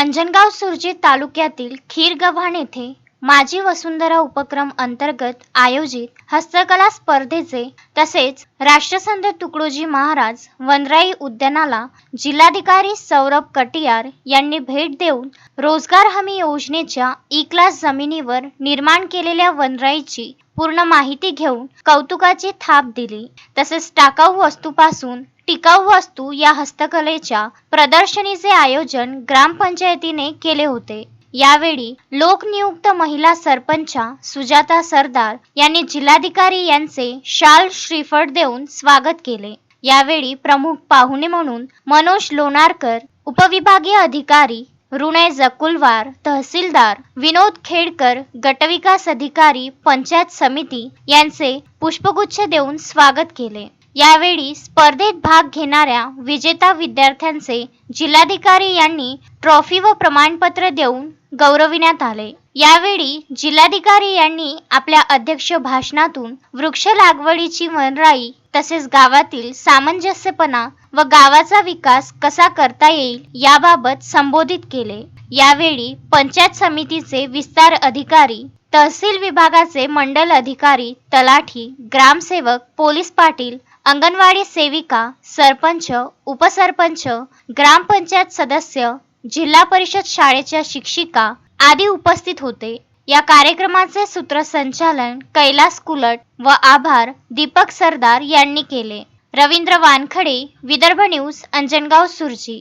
अंजनगाव सुरजी तालुक्यातील खीरगव्हाण येथे माझी वसुंधरा उपक्रम अंतर्गत आयोजित हस्तकला स्पर्धेचे तसेच राष्ट्रसंत तुकडोजी महाराज वनराई उद्यानाला जिल्हाधिकारी सौरभ कटियार यांनी भेट देऊन रोजगार हमी योजनेच्या ई क्लास जमिनीवर निर्माण केलेल्या वनराईची पूर्ण माहिती घेऊन कौतुकाची थाप दिली. तसेच टाकाऊ वस्तूपासून टिकाऊ वस्तू या हस्तकलेच्या प्रदर्शनीचे आयोजन ग्रामपंचायतीने केले होते. यावेळी लोकनियुक्त महिला सरपंचा सुजाता सरदार यांनी जिल्हाधिकारी यांचे शाल श्रीफळ देऊन स्वागत केले. यावेळी प्रमुख पाहुणे म्हणून मनोज लोणारकर उपविभागीय अधिकारी ऋणय जकुलवार तहसीलदार विनोद खेडकर गटविकास अधिकारी पंचायत समिती यांचे पुष्पगुच्छ देऊन स्वागत केले. यावेळी स्पर्धेत भाग घेणाऱ्या विजेता विद्यार्थ्यांचे जिल्हाधिकारी यांनी ट्रॉफी व प्रमाणपत्र देऊन गौरविण्यात आले. यावेळी जिल्हाधिकारी यांनी आपल्या अध्यक्ष भाषणातून वृक्ष लागवडीची मनराई तसेच गावातील सामंजस्यपणा व गावाचा विकास कसा करता येईल याबाबत संबोधित केले. यावेळी पंचायत समितीचे विस्तार अधिकारी तहसील विभागाचे मंडल अधिकारी तलाठी ग्रामसेवक पोलीस पाटील अंगणवाडी सेविका सरपंच उपसरपंच ग्रामपंचायत सदस्य जिल्हा परिषद शाळेच्या शिक्षिका आदी उपस्थित होते. या कार्यक्रमाचे सूत्रसंचालन कैलास कुलट व आभार दीपक सरदार यांनी केले. रवींद्र वानखडे विदर्भ न्यूज अंजनगाव सुरजी.